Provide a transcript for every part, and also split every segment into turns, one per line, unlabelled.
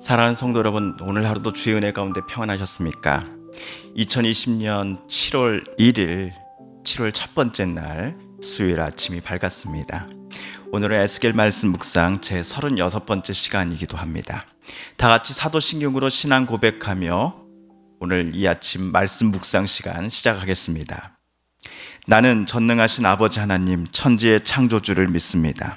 사랑하는 성도 여러분, 오늘 하루도 주의 은혜 가운데 평안하셨습니까? 2020년 7월 1일, 7월 첫 번째 날 수요일 아침이 밝았습니다. 오늘은 에스겔 말씀 묵상 제 36번째 시간이기도 합니다. 다 같이 사도신경으로 신앙 고백하며 오늘 이 아침 말씀 묵상 시간 시작하겠습니다. 나는 전능하신 아버지 하나님 천지의 창조주를 믿습니다.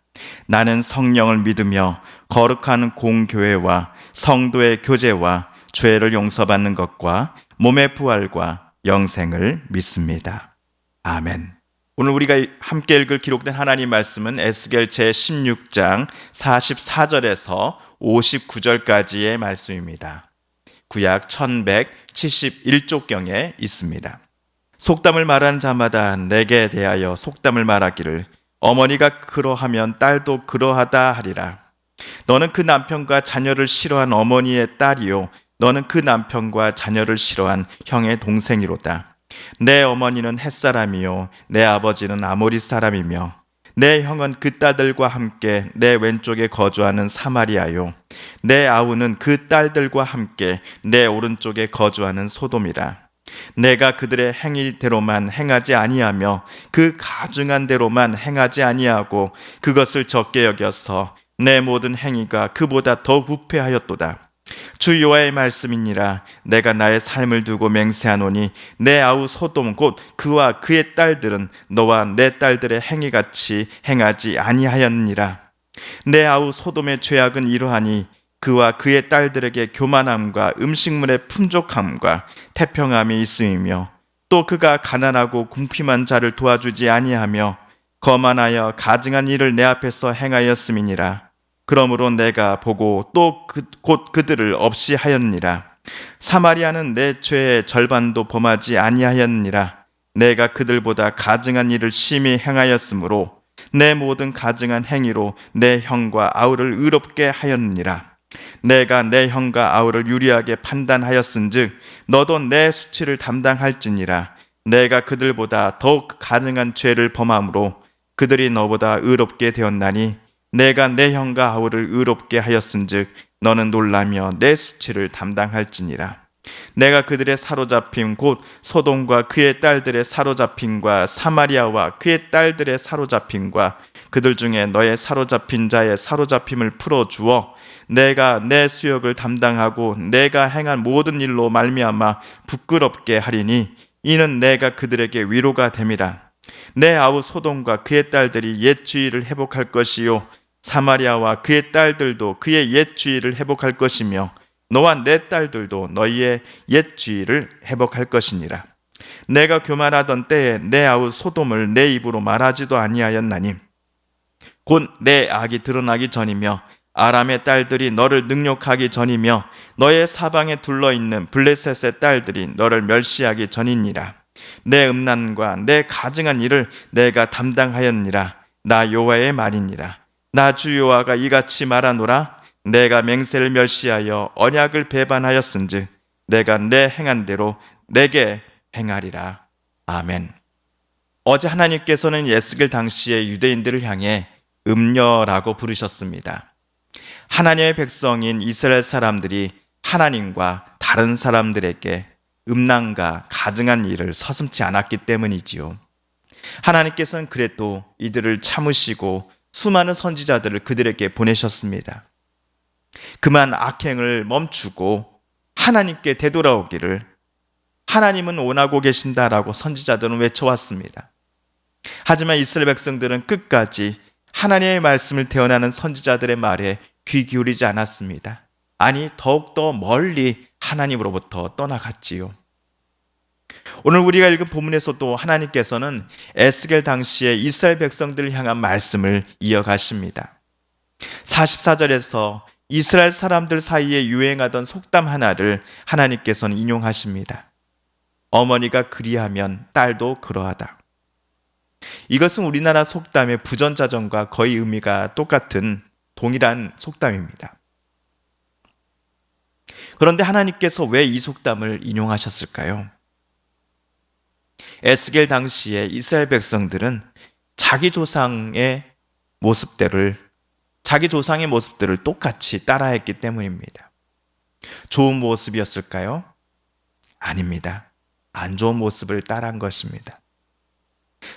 나는 성령을 믿으며 거룩한 공교회와 성도의 교제와 죄를 용서받는 것과 몸의 부활과 영생을 믿습니다. 아멘. 오늘 우리가 함께 읽을 기록된 하나님 말씀은 에스겔 제 16장 44절에서 59절까지의 말씀입니다. 구약 1171쪽경에 있습니다. 속담을 말한 자마다 내게 대하여 속담을 말하기를 어머니가 그러하면 딸도 그러하다 하리라. 너는 그 남편과 자녀를 싫어한 어머니의 딸이요. 너는 그 남편과 자녀를 싫어한 형의 동생이로다. 내 어머니는 햇사람이요. 내 아버지는 아모리 사람이며 내 형은 그 딸들과 함께 내 왼쪽에 거주하는 사마리아요. 내 아우는 그 딸들과 함께 내 오른쪽에 거주하는 소돔이라. 내가 그들의 행위대로만 행하지 아니하며 그 가증한 대로만 행하지 아니하고 그것을 적게 여겨서 내 모든 행위가 그보다 더 부패하였도다. 주 여호와의 말씀이니라 내가 나의 삶을 두고 맹세하노니 내 아우 소돔 곧 그와 그의 딸들은 너와 내 딸들의 행위같이 행하지 아니하였느니라 내 아우 소돔의 죄악은 이러하니 그와 그의 딸들에게 교만함과 음식물의 풍족함과 태평함이 있음이며 또 그가 가난하고 궁핍한 자를 도와주지 아니하며 거만하여 가증한 일을 내 앞에서 행하였음이니라. 그러므로 내가 보고 또곧 그, 그들을 없이 하였느니라. 사마리아는 내 죄의 절반도 범하지 아니하였느니라. 내가 그들보다 가증한 일을 심히 행하였으므로 내 모든 가증한 행위로 내 형과 아우를 의롭게 하였느니라 내가 내 형과 아우를 유리하게 판단하였은즉 너도 내 수치를 담당할지니라. 내가 그들보다 더욱 가능한 죄를 범함으로 그들이 너보다 의롭게 되었나니 내가 내 형과 아우를 의롭게 하였은즉 너는 놀라며 내 수치를 담당할지니라. 내가 그들의 사로잡힘 곧 소돔과 그의 딸들의 사로잡힘과 사마리아와 그의 딸들의 사로잡힘과 그들 중에 너의 사로잡힌 자의 사로잡힘을 풀어 주어 내가 내 수역을 담당하고 내가 행한 모든 일로 말미암아 부끄럽게 하리니 이는 내가 그들에게 위로가 됨이라 내 아우 소돔과 그의 딸들이 옛 주의를 회복할 것이요 사마리아와 그의 딸들도 그의 옛 주의를 회복할 것이며 너와 내 딸들도 너희의 옛 주의를 회복할 것이니라. 내가 교만하던 때에 내 아우 소돔을 내 입으로 말하지도 아니하였나니 곧 내 악이 드러나기 전이며 아람의 딸들이 너를 능욕하기 전이며 너의 사방에 둘러 있는 블레셋의 딸들이 너를 멸시하기 전이니라. 내 음란과 내 가증한 일을 내가 담당하였니라. 나 여호와의 말이니라. 나 주 여호와가 이같이 말하노라. 내가 맹세를 멸시하여 언약을 배반하였은즉 내가 내 행한 대로 내게 행하리라. 아멘. 어제 하나님께서는 예스겔 당시의 유대인들을 향해 음녀라고 부르셨습니다. 하나님의 백성인 이스라엘 사람들이 하나님과 다른 사람들에게 음란과 가증한 일을 서슴지 않았기 때문이지요. 하나님께서는 그래도 이들을 참으시고 수많은 선지자들을 그들에게 보내셨습니다. 그만 악행을 멈추고 하나님께 되돌아오기를 하나님은 원하고 계신다라고 선지자들은 외쳐왔습니다. 하지만 이스라엘 백성들은 끝까지 하나님의 말씀을 태어나는 선지자들의 말에 귀 기울이지 않았습니다. 아니, 더욱더 멀리 하나님으로부터 떠나갔지요. 오늘 우리가 읽은 본문에서도 하나님께서는 에스겔 당시에 이스라엘 백성들을 향한 말씀을 이어가십니다. 44절에서 이스라엘 사람들 사이에 유행하던 속담 하나를 하나님께서는 인용하십니다. 어머니가 그리하면 딸도 그러하다. 이것은 우리나라 속담의 부전자전과 거의 의미가 똑같은 동일한 속담입니다. 그런데 하나님께서 왜 이 속담을 인용하셨을까요? 에스겔 당시에 이스라엘 백성들은 자기 조상의 모습들을 자기 조상의 모습들을 똑같이 따라했기 때문입니다. 좋은 모습이었을까요? 아닙니다. 안 좋은 모습을 따라한 것입니다.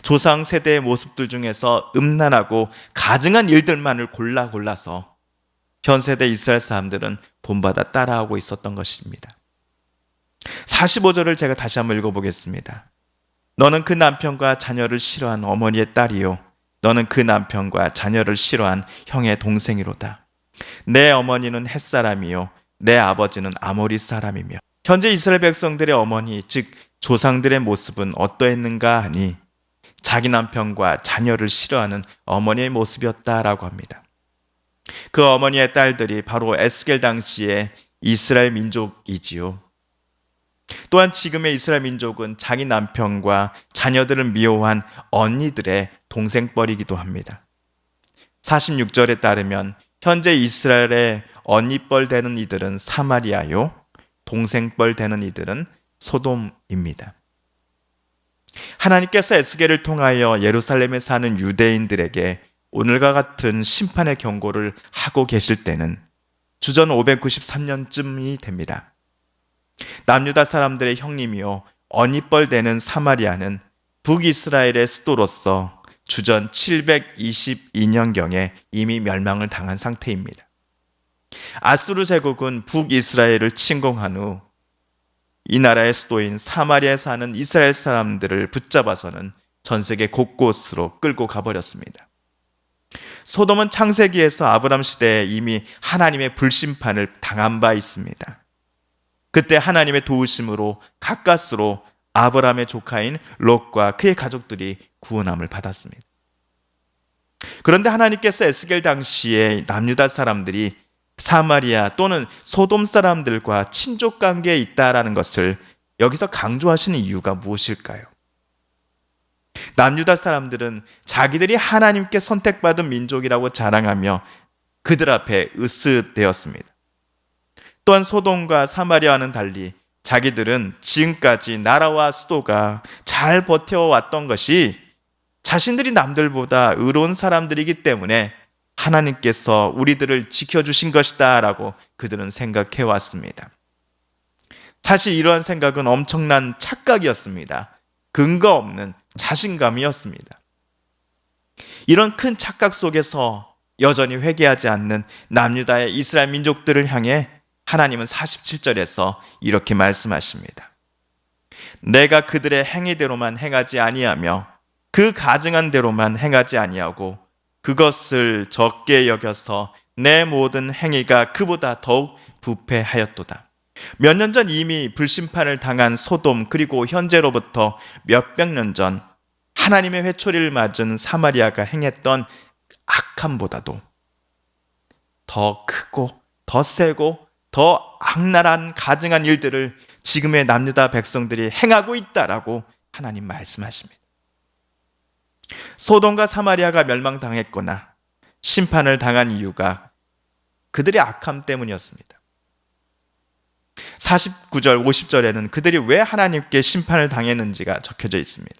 조상 세대의 모습들 중에서 음란하고 가증한 일들만을 골라 골라서 현 세대 이스라엘 사람들은 본받아 따라하고 있었던 것입니다. 45절을 제가 다시 한번 읽어보겠습니다. 너는 그 남편과 자녀를 싫어한 어머니의 딸이요. 너는 그 남편과 자녀를 싫어한 형의 동생이로다. 내 어머니는 햇사람이요. 내 아버지는 아모리 사람이며. 현재 이스라엘 백성들의 어머니, 즉 조상들의 모습은 어떠했는가 하니 자기 남편과 자녀를 싫어하는 어머니의 모습이었다라고 합니다. 그 어머니의 딸들이 바로 에스겔 당시의 이스라엘 민족이지요. 또한 지금의 이스라엘 민족은 자기 남편과 자녀들을 미워한 언니들의 동생뻘이기도 합니다. 46절에 따르면 현재 이스라엘의 언니뻘 되는 이들은 사마리아요, 동생뻘 되는 이들은 소돔입니다. 하나님께서 에스겔을 통하여 예루살렘에 사는 유대인들에게 오늘과 같은 심판의 경고를 하고 계실 때는 주전 593년쯤이 됩니다. 남유다 사람들의 형님이요 언니뻘 되는 사마리아는 북이스라엘의 수도로서 주전 722년경에 이미 멸망을 당한 상태입니다. 아수르 제국은 북이스라엘을 침공한 후 이 나라의 수도인 사마리아에 사는 이스라엘 사람들을 붙잡아서는 전 세계 곳곳으로 끌고 가버렸습니다. 소돔은 창세기에서 아브람 시대에 이미 하나님의 불심판을 당한 바 있습니다. 그때 하나님의 도우심으로 가까스로 아브라함의 조카인 롯과 그의 가족들이 구원함을 받았습니다. 그런데 하나님께서 에스겔 당시에 남유다 사람들이 사마리아 또는 소돔 사람들과 친족 관계에 있다라는 것을 여기서 강조하시는 이유가 무엇일까요? 남유다 사람들은 자기들이 하나님께 선택받은 민족이라고 자랑하며 그들 앞에 으스되었습니다. 또한 소돔과 사마리아와는 달리 자기들은 지금까지 나라와 수도가 잘 버텨왔던 것이 자신들이 남들보다 의로운 사람들이기 때문에 하나님께서 우리들을 지켜주신 것이다 라고 그들은 생각해 왔습니다. 사실 이러한 생각은 엄청난 착각이었습니다. 근거 없는 자신감이었습니다. 이런 큰 착각 속에서 여전히 회개하지 않는 남유다의 이스라엘 민족들을 향해 하나님은 47절에서 이렇게 말씀하십니다. 내가 그들의 행위대로만 행하지 아니하며 그 가증한 대로만 행하지 아니하고 그것을 적게 여겨서 내 모든 행위가 그보다 더욱 부패하였도다. 몇 년 전 이미 불심판을 당한 소돔 그리고 현재로부터 몇백 년 전 하나님의 회초리를 맞은 사마리아가 행했던 악함보다도 더 크고 더 세고 더 악랄한 가증한 일들을 지금의 남유다 백성들이 행하고 있다라고 하나님 말씀하십니다. 소돔과 사마리아가 멸망당했거나 심판을 당한 이유가 그들의 악함 때문이었습니다. 49절, 50절에는 그들이 왜 하나님께 심판을 당했는지가 적혀져 있습니다.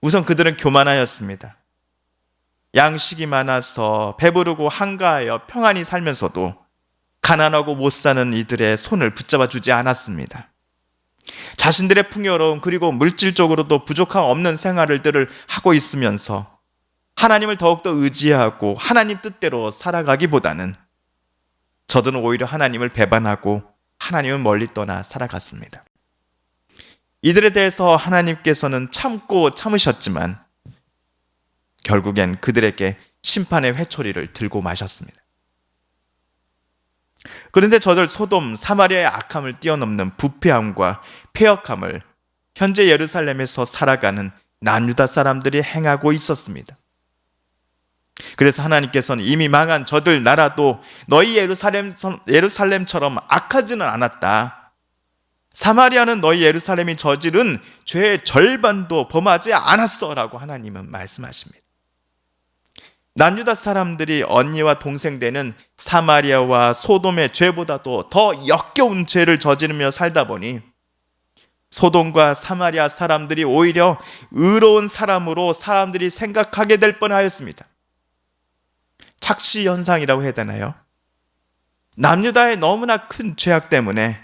우선 그들은 교만하였습니다. 양식이 많아서 배부르고 한가하여 평안히 살면서도 가난하고 못 사는 이들의 손을 붙잡아 주지 않았습니다. 자신들의 풍요로움 그리고 물질적으로도 부족함 없는 생활들을 하고 있으면서 하나님을 더욱더 의지하고 하나님 뜻대로 살아가기보다는 저들은 오히려 하나님을 배반하고 하나님은 멀리 떠나 살아갔습니다. 이들에 대해서 하나님께서는 참고 참으셨지만 결국엔 그들에게 심판의 회초리를 들고 마셨습니다. 그런데 저들 소돔, 사마리아의 악함을 뛰어넘는 부패함과 폐역함을 현재 예루살렘에서 살아가는 난유다 사람들이 행하고 있었습니다. 그래서 하나님께서는 이미 망한 저들 나라도 너희 예루살렘, 예루살렘처럼 악하지는 않았다. 사마리아는 너희 예루살렘이 저지른 죄의 절반도 범하지 않았어 라고 하나님은 말씀하십니다. 남유다 사람들이 언니와 동생 되는 사마리아와 소돔의 죄보다도 더 역겨운 죄를 저지르며 살다 보니 소돔과 사마리아 사람들이 오히려 의로운 사람으로 사람들이 생각하게 될 뻔하였습니다. 착시 현상이라고 해야 되나요? 남유다의 너무나 큰 죄악 때문에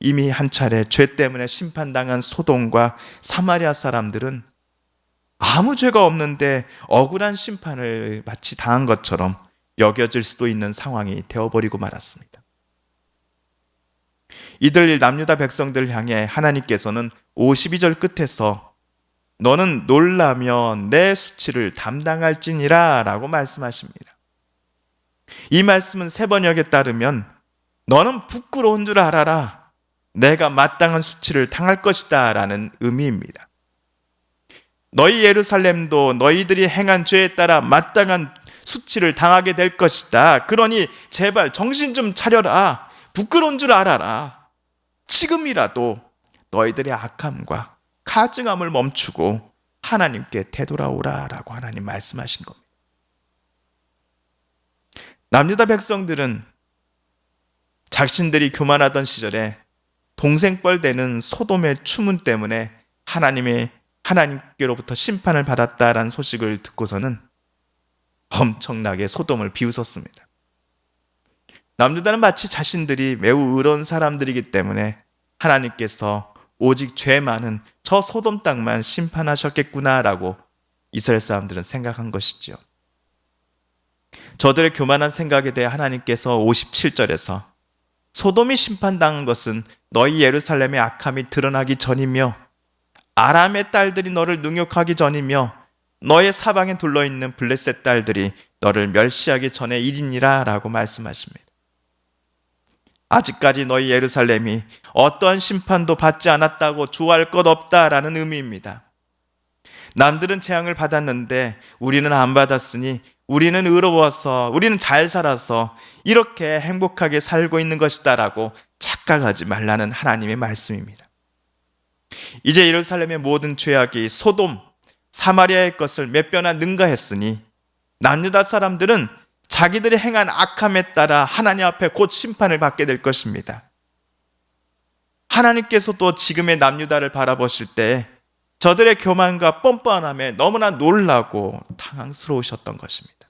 이미 한 차례 죄 때문에 심판당한 소돔과 사마리아 사람들은 아무 죄가 없는데 억울한 심판을 마치 당한 것처럼 여겨질 수도 있는 상황이 되어버리고 말았습니다. 이들 남유다 백성들을 향해 하나님께서는 52절 끝에서 너는 놀라며 내 수치를 담당할지니라 라고 말씀하십니다. 이 말씀은 세 번역에 따르면 너는 부끄러운 줄 알아라. 내가 마땅한 수치를 당할 것이다 라는 의미입니다. 너희 예루살렘도 너희들이 행한 죄에 따라 마땅한 수치를 당하게 될 것이다. 그러니 제발 정신 좀 차려라. 부끄러운 줄 알아라. 지금이라도 너희들의 악함과 가증함을 멈추고 하나님께 되돌아오라라고 하나님 말씀하신 겁니다. 남유다 백성들은 자신들이 교만하던 시절에 동생뻘 되는 소돔의 추문 때문에 하나님의 하나님께로부터 심판을 받았다라는 소식을 듣고서는 엄청나게 소돔을 비웃었습니다. 남유다는 마치 자신들이 매우 의로운 사람들이기 때문에 하나님께서 오직 죄 많은 저 소돔 땅만 심판하셨겠구나라고 이스라엘 사람들은 생각한 것이지요. 저들의 교만한 생각에 대해 하나님께서 57절에서 소돔이 심판당한 것은 너희 예루살렘의 악함이 드러나기 전이며 아람의 딸들이 너를 능욕하기 전이며 너의 사방에 둘러 있는 블레셋 딸들이 너를 멸시하기 전의 일이니라라고 말씀하십니다. 아직까지 너희 예루살렘이 어떠한 심판도 받지 않았다고 좋아할 것 없다라는 의미입니다. 남들은 재앙을 받았는데 우리는 안 받았으니 우리는 의로워서 우리는 잘 살아서 이렇게 행복하게 살고 있는 것이다라고 착각하지 말라는 하나님의 말씀입니다. 이제 예루살렘의 모든 죄악이 소돔, 사마리아의 것을 몇 배나 능가했으니 남유다 사람들은 자기들이 행한 악함에 따라 하나님 앞에 곧 심판을 받게 될 것입니다. 하나님께서도 지금의 남유다를 바라보실 때 저들의 교만과 뻔뻔함에 너무나 놀라고 당황스러우셨던 것입니다.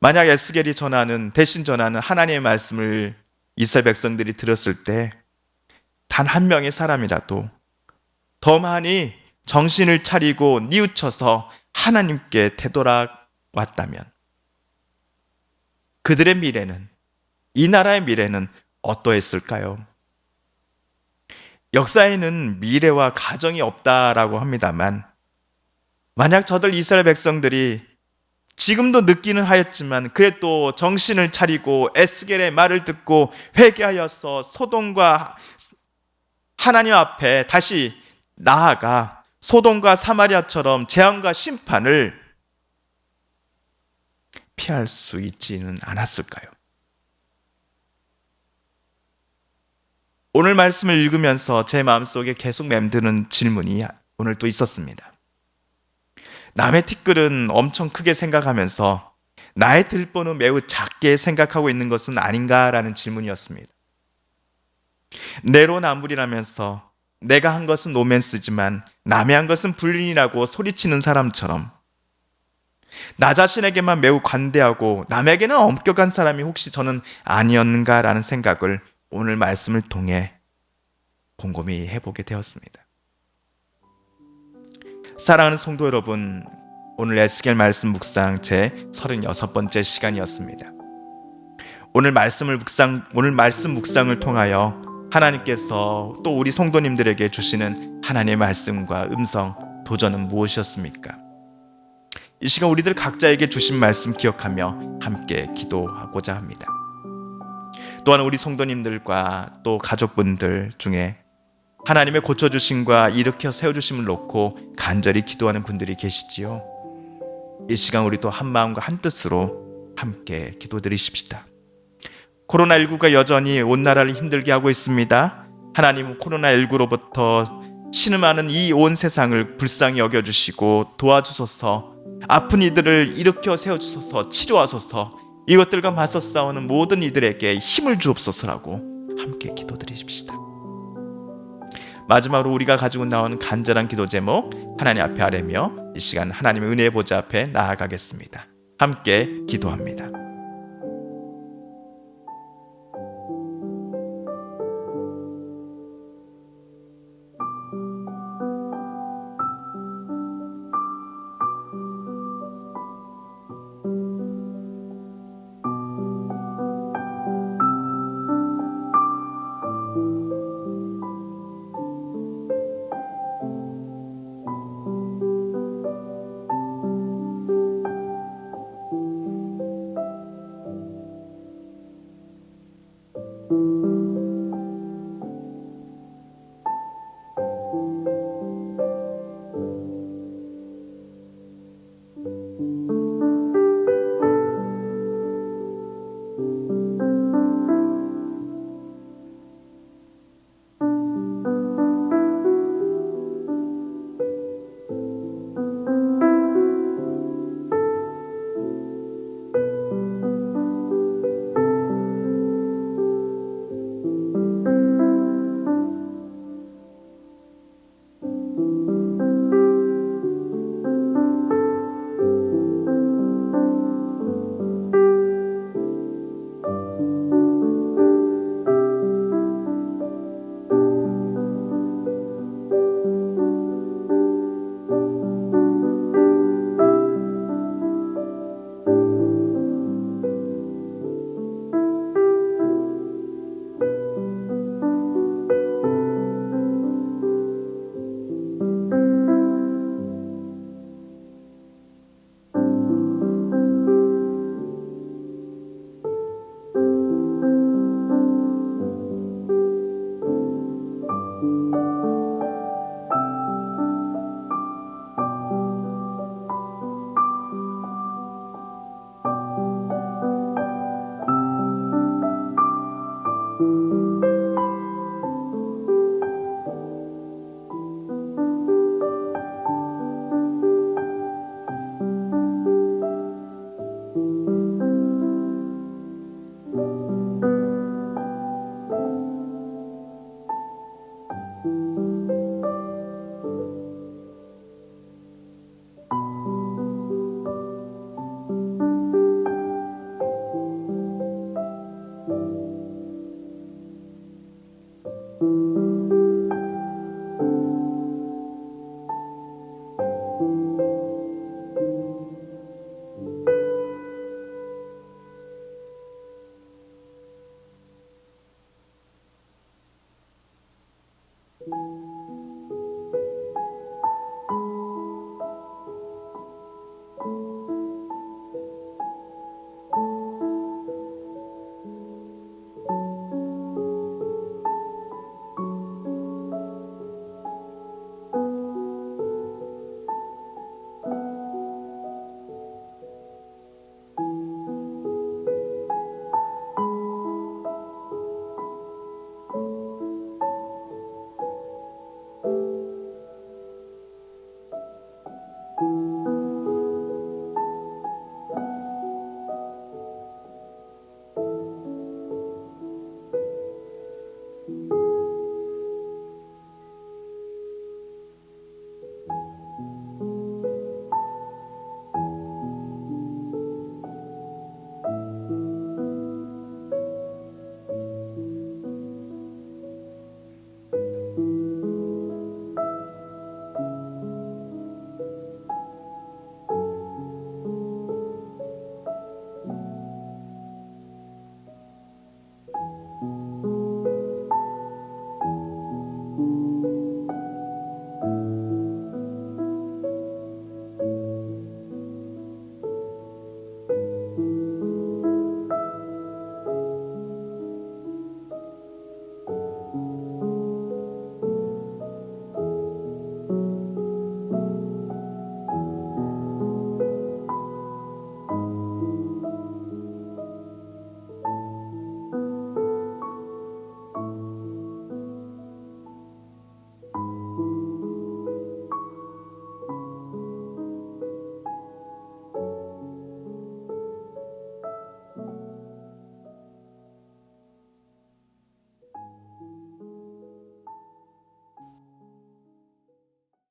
만약 에스겔이 전하는 대신 전하는 하나님의 말씀을 이스라엘 백성들이 들었을 때 단 한 명의 사람이라도 더 많이 정신을 차리고 뉘우쳐서 하나님께 되돌아왔다면 그들의 미래는 이 나라의 미래는 어떠했을까요? 역사에는 미래와 가정이 없다라고 합니다만 만약 저들 이스라엘 백성들이 지금도 느끼는 하였지만 그래도 정신을 차리고 에스겔의 말을 듣고 회개하여서 소돔과 하나님 앞에 다시 나아가 소돔과 사마리아처럼 재앙과 심판을 피할 수 있지는 않았을까요? 오늘 말씀을 읽으면서 제 마음속에 계속 맴드는 질문이 오늘 또 있었습니다. 남의 티끌은 엄청 크게 생각하면서 나의 들보는 매우 작게 생각하고 있는 것은 아닌가라는 질문이었습니다. 내로남불이라면서 내가 한 것은 노맨스지만 남의 한 것은 불륜이라고 소리치는 사람처럼 나 자신에게만 매우 관대하고 남에게는 엄격한 사람이 혹시 저는 아니었는가라는 생각을 오늘 말씀을 통해 곰곰이 해보게 되었습니다. 사랑하는 성도 여러분, 오늘 에스겔 말씀 묵상 제 36번째 시간이었습니다. 오늘 말씀을 묵상 오늘 말씀 묵상을 통하여 하나님께서 또 우리 성도님들에게 주시는 하나님의 말씀과 음성 도전은 무엇이었습니까? 이 시간 우리들 각자에게 주신 말씀 기억하며 함께 기도하고자 합니다. 또한 우리 성도님들과 또 가족분들 중에 하나님의 고쳐주심과 일으켜 세워주심을 놓고 간절히 기도하는 분들이 계시지요. 이 시간 우리도 한 마음과 한 뜻으로 함께 기도드리십시다. 코로나19가 여전히 온 나라를 힘들게 하고 있습니다. 하나님은 코로나19로부터 신음하는 이 온 세상을 불쌍히 여겨주시고 도와주소서 아픈 이들을 일으켜 세워주소서 치료하소서 이것들과 맞서 싸우는 모든 이들에게 힘을 주옵소서라고 함께 기도드리십시다. 마지막으로 우리가 가지고 나오는 간절한 기도 제목 하나님 앞에 아뢰며 이 시간 하나님의 은혜 보좌 앞에 나아가겠습니다. 함께 기도합니다.